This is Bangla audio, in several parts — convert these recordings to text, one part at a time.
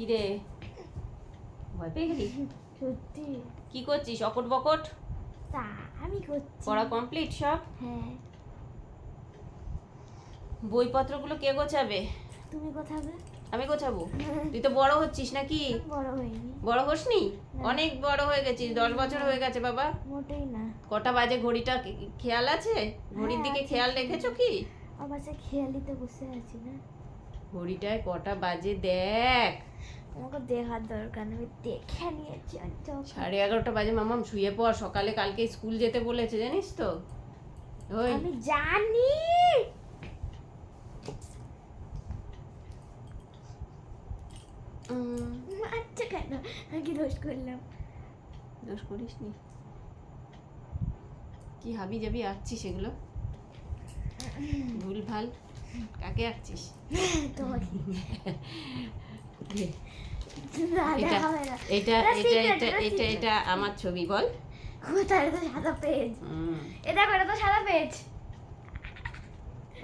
কি রে ভয় পেয়ে গেলি? সত্যি। কি করছিস? অকট বকট? তা আমি করছি। পড়া কমপ্লিট সব? হ্যাঁ। বইপত্রগুলো কে গোছাবে? তুমি কোথাবে আমি গোছাবো? তুই তো বড় হচ্ছিস নাকি? বড় হইনি। বড় হসনি? অনেক বড় হয়ে গেছিস দশ বছর হয়ে গেছে বাবা। মোটেই না। কটা বাজে ঘড়িটা খেয়াল আছে? ঘড়ির হ্যাঁ, দিকে খেয়াল রেখেছো কি? আমার সে খেয়ালিতে বসে আছি না। ঘড়িটায় কটা বাজে দেখ। আমাকে দেখার দরকার আমি দেখে নিয়েছি সাড়ে এগারোটা বাজে মামাম শুয়ে পড়। সকালে কালকে স্কুল যেতে বলেছে জানিস তো? ওই। আমি জানি। উম, আচ্ছা কেন? আমি কি দোষ করলাম? দোষ করিস নি কি হাবি যাবি আঁকছিস সেগুলো ভুল ভালো কাকে আঁকছিস এটা এটা এটা এটা এটা আমার ছবি বল কোথায় তো সাদা পেজ এটা করে তো সাদা পেজ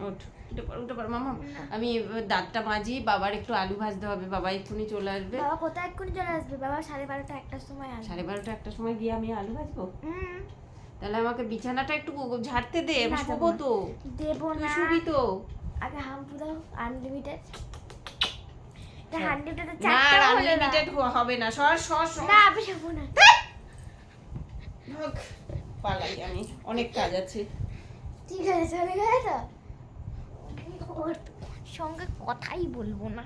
ওঠ উঠে পড় উঠে পড় মামা আমি দাঁতটা মাজি বাবার একটু আলু ভাজতে হবে বাবা এক্ষুনি চলে আসবে বাবা কোথায় এক্ষুনি চলে আসবে বাবা সাড়ে বারোটা একটার সময় আসবে সাড়ে বারোটা একটার সময় গিয়ে আমি আলু ভাজবো? তাহলে আমাকে বিছানাটা একটু ঝাড়তে দে আমি শোবো তো। দেবো না। শুবি তো। আগে হাম্পু দাও আনলিমিটেড। আনলিমিটেড না চারটা না আনলিমিটেড হবে না। সর সর সর। না আমি যাব না। পালাই আমি। অনেক কাজ আছে। ঠিক আছে চলে গেলে সঙ্গে কথাই বলব না।